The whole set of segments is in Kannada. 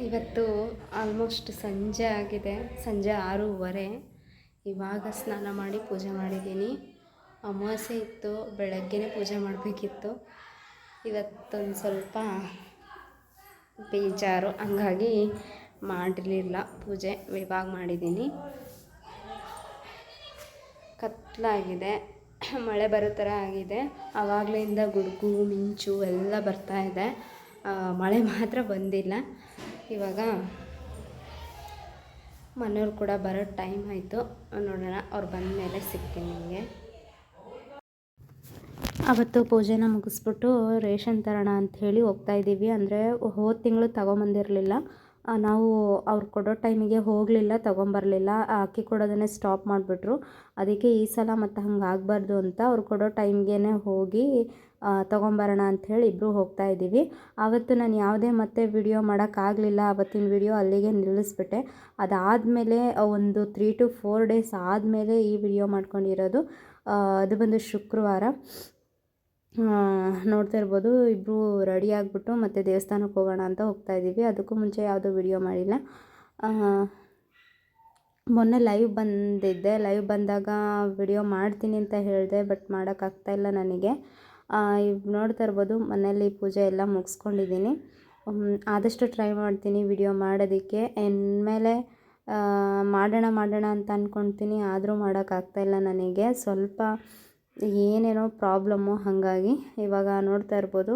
ಇವತ್ತು ಆಲ್ಮೋಸ್ಟ್ ಸಂಜೆ ಆಗಿದೆ. ಸಂಜೆ ಆರೂವರೆ. ಇವಾಗ ಸ್ನಾನ ಮಾಡಿ ಪೂಜೆ ಮಾಡಿದ್ದೀನಿ. ಅಮಾವಾಸ್ಯೆ ಇತ್ತು, ಬೆಳಗ್ಗೆನೇ ಪೂಜೆ ಮಾಡಬೇಕಿತ್ತು. ಇವತ್ತೊಂದು ಸ್ವಲ್ಪ ಬೇಜಾರು, ಹಂಗಾಗಿ ಮಾಡಿರಲಿಲ್ಲ ಪೂಜೆ. ಇವಾಗ ಮಾಡಿದ್ದೀನಿ. ಕತ್ಲಾಗಿದೆ. ಮಳೆ ಬರೋ ಥರ ಆಗಿದೆ. ಆವಾಗಲಿಂದ ಗುಡುಗು, ಮಿಂಚು ಎಲ್ಲ ಬರ್ತಾ ಇದೆ. ಮಳೆ ಮಾತ್ರ ಬಂದಿಲ್ಲ. ಇವಾಗ ಮನೆಯವ್ರು ಕೂಡ ಬರೋ ಟೈಮ್ ಆಯಿತು. ನೋಡೋಣ, ಅವ್ರು ಬಂದ ಮೇಲೆ ಸಿಗ್ತೀನಿ ನಿಮಗೆ. ಅವತ್ತು ಪೂಜೆನ ಮುಗಿಸ್ಬಿಟ್ಟು ರೇಷನ್ ತರೋಣ ಅಂಥೇಳಿ ಹೋಗ್ತಾ ಇದ್ದೀವಿ. ಅಂದರೆ ಹೋದ ತಿಂಗಳು ತಗೊಂಬಂದಿರಲಿಲ್ಲ. ನಾವು ಅವ್ರು ಕೊಡೋ ಟೈಮಿಗೆ ಹೋಗಲಿಲ್ಲ, ತೊಗೊಂಬರಲಿಲ್ಲ. ಅಕ್ಕಿ ಕೊಡೋದನ್ನೇ ಸ್ಟಾಪ್ ಮಾಡಿಬಿಟ್ರು. ಅದಕ್ಕೆ ಈ ಸಲ ಮತ್ತು ಹಂಗೆ ಆಗಬಾರ್ದು ಅಂತ ಅವ್ರು ಕೊಡೋ ಟೈಮ್ಗೇ ಹೋಗಿ ತೊಗೊಂಬರೋಣ ಅಂಥೇಳಿ ಇಬ್ಬರು ಹೋಗ್ತಾ ಇದ್ದೀವಿ. ಆವತ್ತು ನಾನು ಯಾವುದೇ ಮತ್ತೆ ವಿಡಿಯೋ ಮಾಡೋಕ್ಕಾಗಲಿಲ್ಲ ಆವತ್ತಿನ ವಿಡಿಯೋ ಅಲ್ಲಿಗೆ ನಿಲ್ಲಿಸ್ಬಿಟ್ಟೆ. ಅದಾದಮೇಲೆ ಒಂದು ತ್ರೀ ಟು ಫೋರ್ ಡೇಸ್ ಆದಮೇಲೆ ಈ ವಿಡಿಯೋ ಮಾಡ್ಕೊಂಡಿರೋದು. ಅದು ಬಂದು ಶುಕ್ರವಾರ. ನೋಡ್ತಾ ಇರ್ಬೋದು. ಇಬ್ಬರು ರೆಡಿ ಆಗಿಬಿಟ್ಟು ಮತ್ತೆ ದೇವಸ್ಥಾನಕ್ಕೆ ಹೋಗೋಣ ಅಂತ ಹೋಗ್ತಾ ಇದ್ದೀವಿ ಅದಕ್ಕೂ ಮುಂಚೆ ಯಾವುದೂ ವಿಡಿಯೋ ಮಾಡಿಲ್ಲ. ಮೊನ್ನೆ ಲೈವ್ ಬಂದಿದ್ದೆ. ಲೈವ್ ಬಂದಾಗ ವಿಡಿಯೋ ಮಾಡ್ತೀನಿ ಅಂತ ಹೇಳಿದೆ ಬಟ್ ಮಾಡೋಕ್ಕಾಗ್ತಾಯಿಲ್ಲ ನನಗೆ. ಇವ್ ನೋಡ್ತಾ ಇರ್ಬೋದು ಮನೇಲಿ ಪೂಜೆ ಎಲ್ಲ ಮುಗಿಸ್ಕೊಂಡಿದ್ದೀನಿ. ಆದಷ್ಟು ಟ್ರೈ ಮಾಡ್ತೀನಿ ವಿಡಿಯೋ ಮಾಡೋದಕ್ಕೆ. ಇನ್ಮೇಲೆ ಮಾಡೋಣ ಮಾಡೋಣ ಅಂತ ಅಂದ್ಕೊಳ್ತೀನಿ ಆದರೂ ಮಾಡೋಕ್ಕಾಗ್ತಾಯಿಲ್ಲ ನನಗೆ. ಸ್ವಲ್ಪ ಏನೇನೋ ಪ್ರಾಬ್ಲಮ್ಮು ಹಾಗಾಗಿ ಇವಾಗ ನೋಡ್ತಾ ಇರ್ಬೋದು.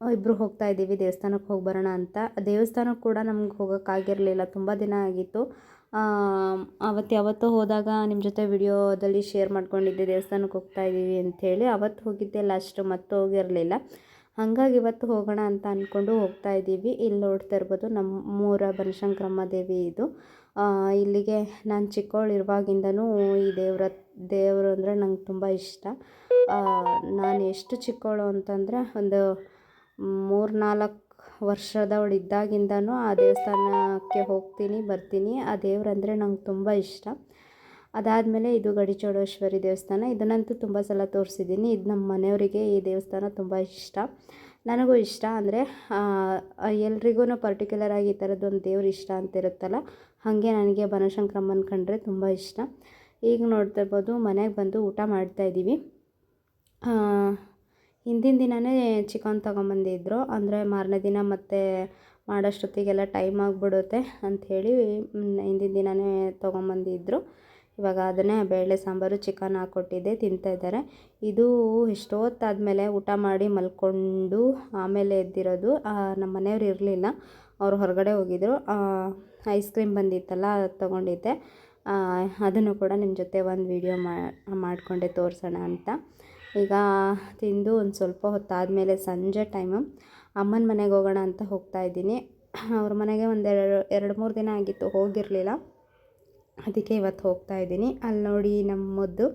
ಇಬ್ಬರು ಹೋಗ್ತಾ ಇದ್ದೀವಿ, ದೇವಸ್ಥಾನಕ್ಕೆ ಹೋಗಿ ಬರೋಣ ಅಂತ. ದೇವಸ್ಥಾನಕ್ಕೆ ಕೂಡ ನಮ್ಗೆ ಹೋಗೋಕ್ಕಾಗಿರಲಿಲ್ಲ ತುಂಬ ದಿನ ಆಗಿತ್ತು. ಅವತ್ತು ಯಾವತ್ತೋ ಹೋದಾಗ ನಿಮ್ಮ ಜೊತೆ ವಿಡಿಯೋದಲ್ಲಿ ಶೇರ್ ಮಾಡ್ಕೊಂಡಿದ್ದೆ, ದೇವಸ್ಥಾನಕ್ಕೆ ಹೋಗ್ತಾ ಇದ್ದೀವಿ ಅಂಥೇಳಿ ಅವತ್ತು ಹೋಗಿದ್ದೆ ಲಾಸ್ಟ್ ಮತ್ತೆ ಹೋಗಿರಲಿಲ್ಲ ಹಾಗಾಗಿ ಇವತ್ತು ಹೋಗೋಣ ಅಂತ ಅಂದ್ಕೊಂಡು ಹೋಗ್ತಾ ಇದ್ದೀವಿ. ಇಲ್ಲಿ ನೋಡ್ತಾ ಇರ್ಬೋದು ನಮ್ಮ ಊರ ಬನಶಂಕರಮ್ಮ ದೇವಿ ಇದು. ಇಲ್ಲಿಗೆ ನಾನು ಚಿಕ್ಕವಳಿರುವಾಗಿಂದನೂ ಈ ದೇವರ, ದೇವರು ಅಂದರೆ ನಂಗೆ ತುಂಬ ಇಷ್ಟ. ನಾನು ಎಷ್ಟು ಚಿಕ್ಕವಳು ಅಂತಂದರೆ ಒಂದು ಮೂರು ನಾಲ್ಕು ವರ್ಷದವಳು ಇದ್ದಾಗಿಂದನೂ ಆ ದೇವಸ್ಥಾನಕ್ಕೆ ಹೋಗ್ತೀನಿ, ಬರ್ತೀನಿ. ಆ ದೇವ್ರಂದರೆ ನಂಗೆ ತುಂಬ ಇಷ್ಟ. ಅದಾದಮೇಲೆ ಇದು ಗಡಿಚೋಡೇಶ್ವರಿ ದೇವಸ್ಥಾನ. ಇದನ್ನಂತೂ ತುಂಬ ಸಲ ತೋರಿಸಿದ್ದೀನಿ. ಇದು ನಮ್ಮ ಮನೆಯವರಿಗೆ ಈ ದೇವಸ್ಥಾನ ತುಂಬ ಇಷ್ಟ. ನನಗೂ ಇಷ್ಟ ಅಂದರೆ ಎಲ್ರಿಗೂ ಪರ್ಟಿಕ್ಯುಲರ್ ಆಗಿ ಈ ಥರದ್ದೊಂದು ದೇವ್ರು ಇಷ್ಟ ಅಂತ ಇರುತ್ತಲ್ಲ, ಹಾಗೆ ನನಗೆ ಬನಶಂಕರಮ್ಮನ ಕಂಡ್ರೆ ತುಂಬ ಇಷ್ಟ. ಈಗ ನೋಡ್ತಾ ಇರ್ಬೋದು ಮನೆಗೆ ಬಂದು ಊಟ ಮಾಡ್ತಾ ಇದ್ದೀವಿ. ಹಿಂದಿನ ದಿನವೇ ಚಿಕನ್ ತೊಗೊಂಬಂದಿದ್ರು. ಅಂದರೆ ಮಾರನೇ ದಿನ ಮತ್ತೆ ಮಾಡೋಷ್ಟೊತ್ತಿಗೆಲ್ಲ ಟೈಮ್ ಆಗಿಬಿಡುತ್ತೆ ಅಂಥೇಳಿ ಹಿಂದಿನ ದಿನವೇ ತೊಗೊಂಬಂದಿದ್ರು. ಇವಾಗ ಅದನ್ನೇ ಬೇಳೆ ಸಾಂಬಾರು ಚಿಕನ್ ಹಾಕ್ಕೊಟ್ಟಿದ್ದೆ, ತಿಂತಾ ಇದ್ದಾರೆ. ಇದು ಎಷ್ಟೊತ್ತಾದಮೇಲೆ ಊಟ ಮಾಡಿ ಮಲ್ಕೊಂಡು ಆಮೇಲೆ ಎದ್ದಿರೋದು. ನಮ್ಮ ಮನೆಯವ್ರು ಇರಲಿಲ್ಲ. ಅವರು ಹೊರಗಡೆ ಹೋಗಿದ್ರು. ಐಸ್ ಕ್ರೀಮ್ ಬಂದಿತ್ತಲ್ಲ, ಅದು ತೊಗೊಂಡಿದ್ದೆ. ಅದನ್ನು ಕೂಡ ನಿಮ್ಮ ಜೊತೆ ಒಂದು ವಿಡಿಯೋ ಮಾಡಿಕೊಂಡೆ ತೋರಿಸೋಣ ಅಂತ. ಈಗ ತಿಂದು ಒಂದು ಸ್ವಲ್ಪ ಹೊತ್ತಾದಮೇಲೆ ಸಂಜೆ ಟೈಮು ಅಮ್ಮನ ಮನೆಗೆ ಹೋಗೋಣ ಅಂತ ಹೋಗ್ತಾ ಇದ್ದೀನಿ. ಅವ್ರ ಮನೆಗೆ ಒಂದೆರಡು ಎರಡು ಮೂರು ದಿನ ಆಗಿತ್ತು, ಹೋಗಿರಲಿಲ್ಲ. ಅದಕ್ಕೆ ಇವತ್ತು ಹೋಗ್ತಾ ಇದ್ದೀನಿ. ಅಲ್ಲಿ ನೋಡಿ ನಮ್ಮದು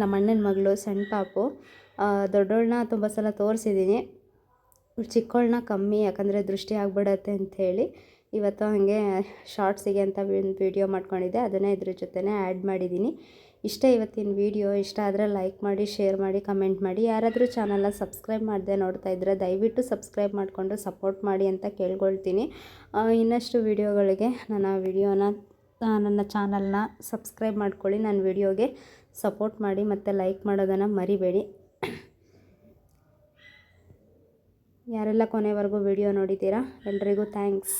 ನಮ್ಮ ಅಣ್ಣನ ಮಗಳು, ಸಣ್ಣ ಪಾಪು. ದೊಡ್ಡೋಳನ್ನ ತುಂಬ ಸಲ ತೋರಿಸಿದ್ದೀನಿ. ಚಿಕ್ಕವಳನ್ನ ಕಮ್ಮಿ, ಯಾಕಂದರೆ ದೃಷ್ಟಿ ಆಗ್ಬಿಡತ್ತೆ ಅಂಥೇಳಿ ಇವತ್ತು ಹಾಗೆ ಶಾರ್ಟ್ಸಿಗೆ ಅಂತ ವಿಡಿಯೋ ಮಾಡ್ಕೊಂಡಿದ್ದೆ. ಅದನ್ನೇ ಇದ್ರ ಜೊತೆನೇ ಆ್ಯಡ್ ಮಾಡಿದ್ದೀನಿ. ಇಷ್ಟ ಇವತ್ತಿನ ವಿಡಿಯೋ. ಇಷ್ಟ ಆದರೆ ಲೈಕ್ ಮಾಡಿ, ಶೇರ್ ಮಾಡಿ, ಕಮೆಂಟ್ ಮಾಡಿ. ಯಾರಾದರೂ ಚಾನಲ್ನ ಸಬ್ಸ್ಕ್ರೈಬ್ ಮಾಡದೆ ನೋಡ್ತಾ ಇದ್ದರೆ ದಯವಿಟ್ಟು ಸಬ್ಸ್ಕ್ರೈಬ್ ಮಾಡಿಕೊಂಡು ಸಪೋರ್ಟ್ ಮಾಡಿ ಅಂತ ಕೇಳ್ಕೊಳ್ತೀನಿ. ಇನ್ನಷ್ಟು ವೀಡಿಯೋಗಳಿಗೆ ಆ ವೀಡಿಯೋನ ನನ್ನ ಚಾನಲ್ನ ಸಬ್ಸ್ಕ್ರೈಬ್ ಮಾಡ್ಕೊಳ್ಳಿ, ನನ್ನ ವಿಡಿಯೋಗೆ ಸಪೋರ್ಟ್ ಮಾಡಿ ಮತ್ತು ಲೈಕ್ ಮಾಡೋದನ್ನು ಮರಿಬೇಡಿ. ಯಾರೆಲ್ಲ ಕೊನೆವರೆಗೂ ವಿಡಿಯೋ ನೋಡಿದ್ದೀರಾ, ಎಲ್ರಿಗೂ ಥ್ಯಾಂಕ್ಸ್.